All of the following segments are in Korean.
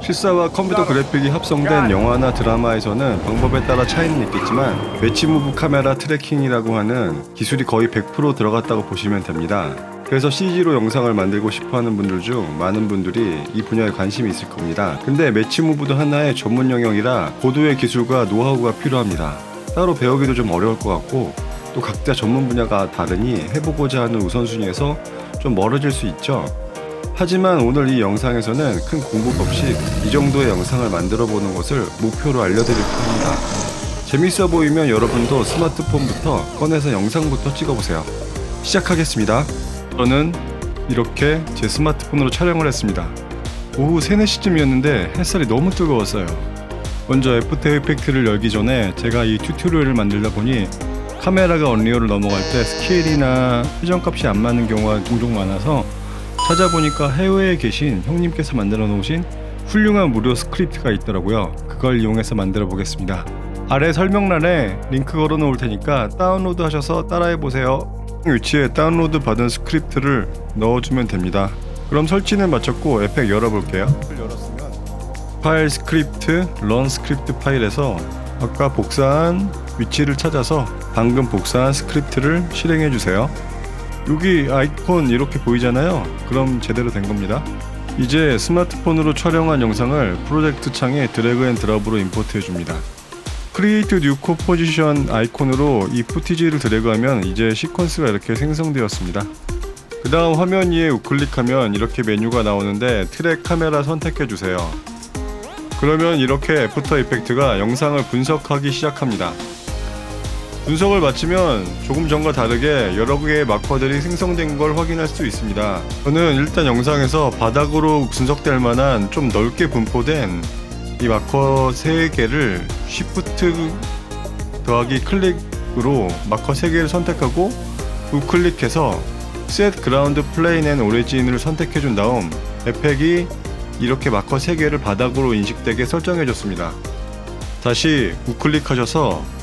실사와 컴퓨터 그래픽이 합성된 영화나 드라마에서는 방법에 따라 차이는 있겠지만 매치 무브 카메라 트래킹이라고 하는 기술이 거의 100% 들어갔다고 보시면 됩니다. 그래서 CG로 영상을 만들고 싶어 하는 분들 중 많은 분들이 이 분야에 관심이 있을 겁니다. 근데 매치 무브도 하나의 전문 영역이라 고도의 기술과 노하우가 필요합니다. 따로 배우기도 좀 어려울 것 같고 또 각자 전문 분야가 다르니 해보고자 하는 우선순위에서 좀 멀어질 수 있죠. 하지만 오늘 이 영상에서는 큰 공부 없이 이 정도의 영상을 만들어 보는 것을 목표로 알려드릴 합니다. 재밌어 보이면 여러분도 스마트폰부터 꺼내서 영상부터 찍어보세요. 시작하겠습니다. 저는 이렇게 제 스마트폰으로 촬영을 했습니다. 오후 3, 4시쯤이었는데 햇살이 너무 뜨거웠어요. 먼저 애프터 이펙트를 열기 전에 제가 이 튜토리얼을 만들다 보니 카메라가 언리얼을 넘어갈 때 스케일이나 회전값이 안 맞는 경우가 종종 많아서 찾아보니까 해외에 계신 형님께서 만들어 놓으신 훌륭한 무료 스크립트가 있더라고요. 그걸 이용해서 만들어 보겠습니다. 아래 설명란에 링크 걸어 놓을 테니까 다운로드 하셔서 따라해 보세요. 위치에 다운로드 받은 스크립트를 넣어주면 됩니다. 그럼 설치는 마쳤고 에펙 열어볼게요. 파일 스크립트 런 스크립트 파일에서 아까 복사한 위치를 찾아서 방금 복사한 스크립트를 실행해 주세요. 여기 아이콘 이렇게 보이잖아요. 그럼 제대로 된 겁니다. 이제 스마트폰으로 촬영한 영상을 프로젝트 창에 드래그 앤 드랍으로 임포트해 줍니다. 크리에이트 뉴 컴포지션 아이콘으로 이 푸티지를 드래그하면 이제 시퀀스가 이렇게 생성되었습니다. 그 다음 화면 위에 우클릭하면 이렇게 메뉴가 나오는데 트랙 카메라 선택해 주세요. 그러면 이렇게 애프터 이펙트가 영상을 분석하기 시작합니다. 분석을 마치면 조금 전과 다르게 여러 개의 마커들이 생성된 걸 확인할 수 있습니다. 저는 일단 영상에서 바닥으로 분석될 만한 좀 넓게 분포된 이 마커 3개를 Shift 더하기 클릭으로 마커 3개를 선택하고 우클릭해서 Set Ground Plane and Origin을 선택해 준 다음 에펙이 이렇게 마커 3개를 바닥으로 인식되게 설정해 줬습니다. 다시 우클릭하셔서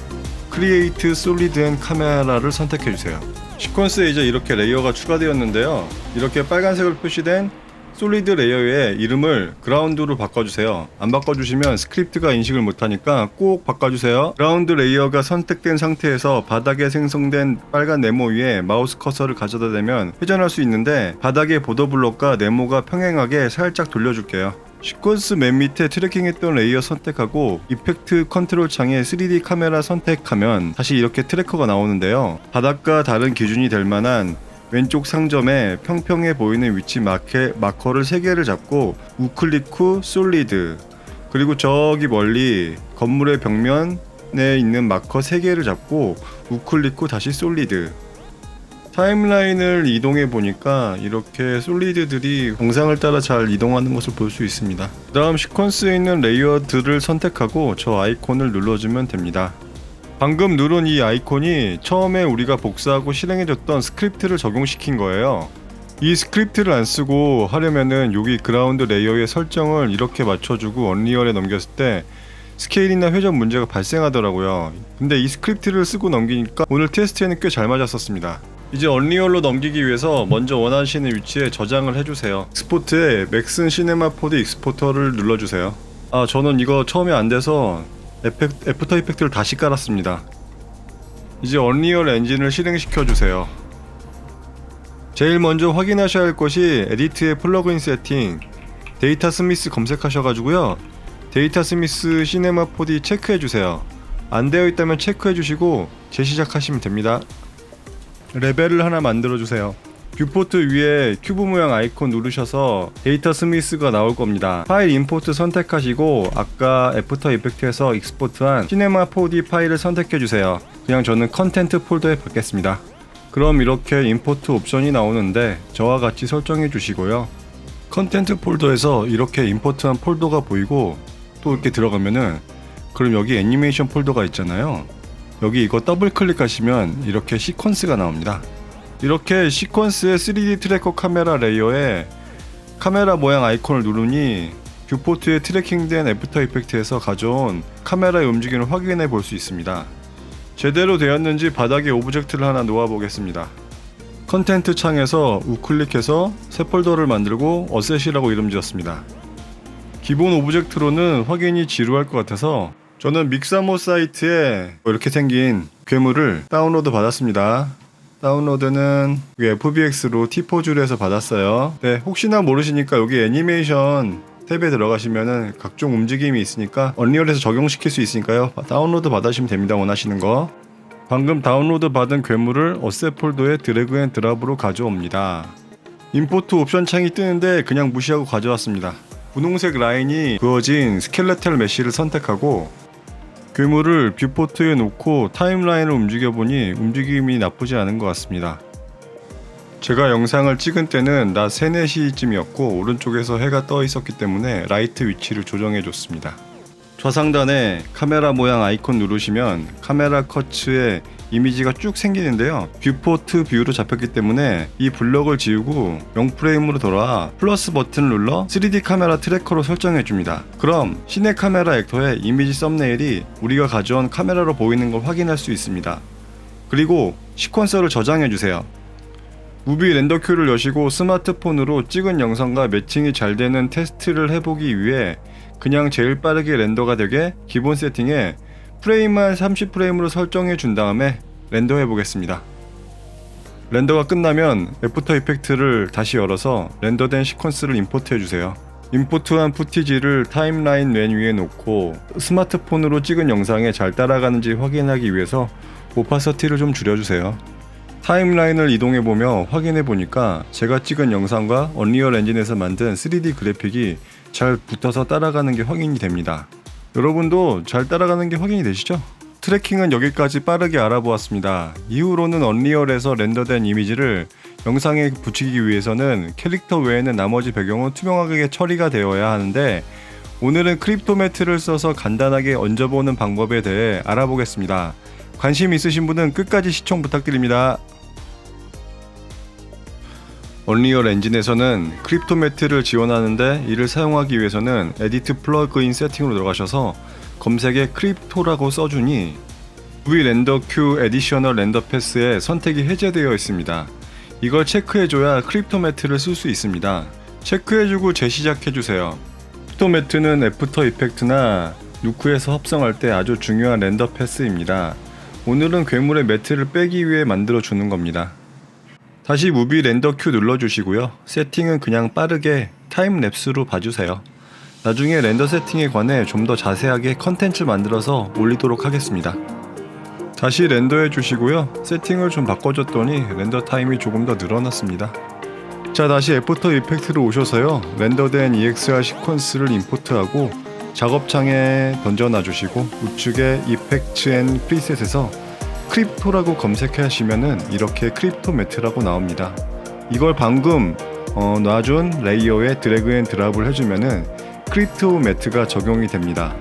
크리에이트 솔리드 앤 카메라를 선택해 주세요. 시퀀스에 이제 이렇게 레이어가 추가되었는데요. 이렇게 빨간색으로 표시된 솔리드 레이어의 이름을 그라운드로 바꿔주세요. 안 바꿔주시면 스크립트가 인식을 못하니까 꼭 바꿔주세요. 그라운드 레이어가 선택된 상태에서 바닥에 생성된 빨간 네모 위에 마우스 커서를 가져다 대면 회전할 수 있는데 바닥의 보더 블록과 네모가 평행하게 살짝 돌려줄게요. 시퀀스 맨 밑에 트래킹했던 레이어 선택하고 이펙트 컨트롤 창에 3D 카메라 선택하면 다시 이렇게 트래커가 나오는데요. 바닥과 다른 기준이 될 만한 왼쪽 상점에 평평해 보이는 위치 마케, 마커를 3개를 잡고 우클릭 후 솔리드 그리고 저기 멀리 건물의 벽면에 있는 마커 3개를 잡고 우클릭 후 다시 솔리드 타임라인을 이동해 보니까 이렇게 솔리드들이 공상을 따라 잘 이동하는 것을 볼 수 있습니다. 그 다음 시퀀스에 있는 레이어들을 선택하고 저 아이콘을 눌러주면 됩니다. 방금 누른 이 아이콘이 처음에 우리가 복사하고 실행해줬던 스크립트를 적용시킨 거예요. 이 스크립트를 안 쓰고 하려면은 여기 그라운드 레이어의 설정을 이렇게 맞춰주고 언리얼에 넘겼을 때 스케일이나 회전 문제가 발생하더라고요. 근데 이 스크립트를 쓰고 넘기니까 오늘 테스트에는 꽤 잘 맞았었습니다. 이제 언리얼로 넘기기 위해서 먼저 원하시는 위치에 저장을 해주세요. 익스포트에 맥슨 시네마 포드 익스포터를 눌러주세요. 아 저는 이거 처음에 안 돼서 에펙, 애프터 이펙트를 다시 깔았습니다. 이제 언리얼 엔진을 실행시켜 주세요. 제일 먼저 확인하셔야 할 것이 에디트의 플러그인 세팅 데이터 스미스 검색하셔가지고요. 데이터 스미스 시네마 4D 체크해 주세요. 안 되어 있다면 체크해 주시고 재시작하시면 됩니다. 레벨을 하나 만들어 주세요. 뷰포트 위에 큐브 모양 아이콘 누르셔서 데이터 스미스가 나올 겁니다. 파일 임포트 선택하시고 아까 애프터 이펙트에서 익스포트한 시네마 4D 파일을 선택해 주세요. 그냥 저는 컨텐트 폴더에 받겠습니다. 그럼 이렇게 임포트 옵션이 나오는데 저와 같이 설정해 주시고요. 컨텐트 폴더에서 이렇게 임포트한 폴더가 보이고 또 이렇게 들어가면은 그럼 여기 애니메이션 폴더가 있잖아요. 여기 이거 더블 클릭하시면 이렇게 시퀀스가 나옵니다. 이렇게 시퀀스의 3D 트래커 카메라 레이어에 카메라 모양 아이콘을 누르니 뷰포트에 트래킹된 애프터 이펙트에서 가져온 카메라의 움직임을 확인해 볼 수 있습니다. 제대로 되었는지 바닥에 오브젝트를 하나 놓아 보겠습니다. 컨텐트 창에서 우클릭해서 새 폴더를 만들고 어셋이라고 이름 지었습니다. 기본 오브젝트로는 확인이 지루할 것 같아서 저는 믹사모 사이트에 이렇게 생긴 괴물을 다운로드 받았습니다. 다운로드는 FBX로 T4 줄에서 받았어요. 네, 혹시나 모르시니까 여기 애니메이션 탭에 들어가시면은 각종 움직임이 있으니까 언리얼에서 적용시킬 수 있으니까요. 다운로드 받으시면 됩니다. 원하시는 거. 방금 다운로드 받은 괴물을 어셋 폴더에 드래그 앤 드랍으로 가져옵니다. 임포트 옵션 창이 뜨는데 그냥 무시하고 가져왔습니다. 분홍색 라인이 그어진 스켈레텔 메쉬를 선택하고 괴물을 뷰포트에 놓고 타임라인을 움직여보니 움직임이 나쁘지 않은 것 같습니다. 제가 영상을 찍은 때는 낮 3, 4시쯤이었고 오른쪽에서 해가 떠 있었기 때문에 라이트 위치를 조정해 줬습니다. 좌상단에 카메라 모양 아이콘 누르시면 카메라 커츠에 이미지가 쭉 생기는데요. 뷰포트 뷰로 잡혔기 때문에 이 블럭을 지우고 0프레임으로 돌아와 플러스 버튼을 눌러 3D 카메라 트래커로 설정해 줍니다. 그럼 시내 카메라 액터의 이미지 썸네일이 우리가 가져온 카메라로 보이는 걸 확인할 수 있습니다. 그리고 시퀀서를 저장해 주세요. 무비 렌더 큐를 여시고 스마트폰으로 찍은 영상과 매칭이 잘 되는 테스트를 해보기 위해 그냥 제일 빠르게 렌더가 되게 기본 세팅에 프레임만 30프레임으로 설정해 준 다음에 렌더 해 보겠습니다. 렌더가 끝나면 애프터 이펙트를 다시 열어서 렌더된 시퀀스를 임포트 해 주세요. 임포트한 푸티지를 타임라인 맨 위에 놓고 스마트폰으로 찍은 영상에 잘 따라가는지 확인하기 위해서 오파서티를 좀 줄여주세요. 타임라인을 이동해 보며 확인해 보니까 제가 찍은 영상과 언리얼 엔진에서 만든 3D 그래픽이 잘 붙어서 따라가는 게 확인이 됩니다. 여러분도 잘 따라가는 게 확인이 되시죠? 트래킹은 여기까지 빠르게 알아보았습니다. 이후로는 언리얼에서 렌더된 이미지를 영상에 붙이기 위해서는 캐릭터 외에는 나머지 배경은 투명하게 처리가 되어야 하는데 오늘은 크립토 매트를 써서 간단하게 얹어보는 방법에 대해 알아보겠습니다. 관심 있으신 분은 끝까지 시청 부탁드립니다. 언리얼 엔진에서는 크립토 매트를 지원하는데 이를 사용하기 위해서는 에디트 플러그인 세팅으로 들어가셔서 검색에 크립토라고 써주니 V 렌더 큐 에디셔널 렌더 패스에 선택이 해제되어 있습니다. 이걸 체크해줘야 크립토 매트를 쓸 수 있습니다. 체크해주고 재시작해주세요. 크립토 매트는 애프터 이펙트나 누크에서 합성할 때 아주 중요한 렌더 패스입니다. 오늘은 괴물의 매트를 빼기 위해 만들어 주는 겁니다. 다시 무비 렌더 큐 눌러주시고요. 세팅은 그냥 빠르게 타임 랩스로 봐주세요. 나중에 렌더 세팅에 관해 좀 더 자세하게 컨텐츠 만들어서 올리도록 하겠습니다. 다시 렌더해 주시고요. 세팅을 좀 바꿔줬더니 렌더 타임이 조금 더 늘어났습니다. 자 다시 애프터 이펙트로 오셔서요. 렌더된 EXR 시퀀스를 임포트하고 작업창에 던져놔 주시고 우측에 이펙트 앤 프리셋에서 크립토라고 검색하시면은 이렇게 크립토 매트라고 나옵니다. 이걸 방금 어, 놔준 레이어에 드래그 앤 드랍을 해주면은 크립토 매트가 적용이 됩니다.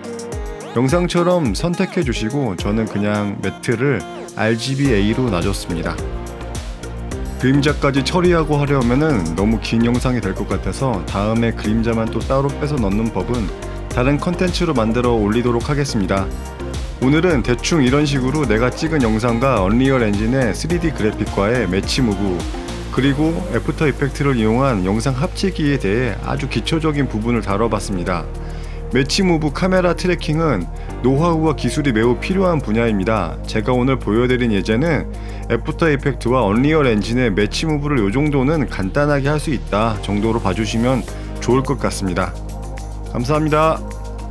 영상처럼 선택해 주시고 저는 그냥 매트를 RGBA로 놔줬습니다. 그림자까지 처리하고 하려면은 너무 긴 영상이 될 것 같아서 다음에 그림자만 또 따로 빼서 넣는 법은 다른 컨텐츠로 만들어 올리도록 하겠습니다. 오늘은 대충 이런 식으로 내가 찍은 영상과 언리얼 엔진의 3D 그래픽과의 매치 무브 그리고 애프터 이펙트를 이용한 영상 합치기에 대해 아주 기초적인 부분을 다뤄봤습니다. 매치 무브 카메라 트래킹은 노하우와 기술이 매우 필요한 분야입니다. 제가 오늘 보여드린 예제는 애프터 이펙트와 언리얼 엔진의 매치 무브를 요 정도는 간단하게 할 수 있다 정도로 봐주시면 좋을 것 같습니다. 감사합니다.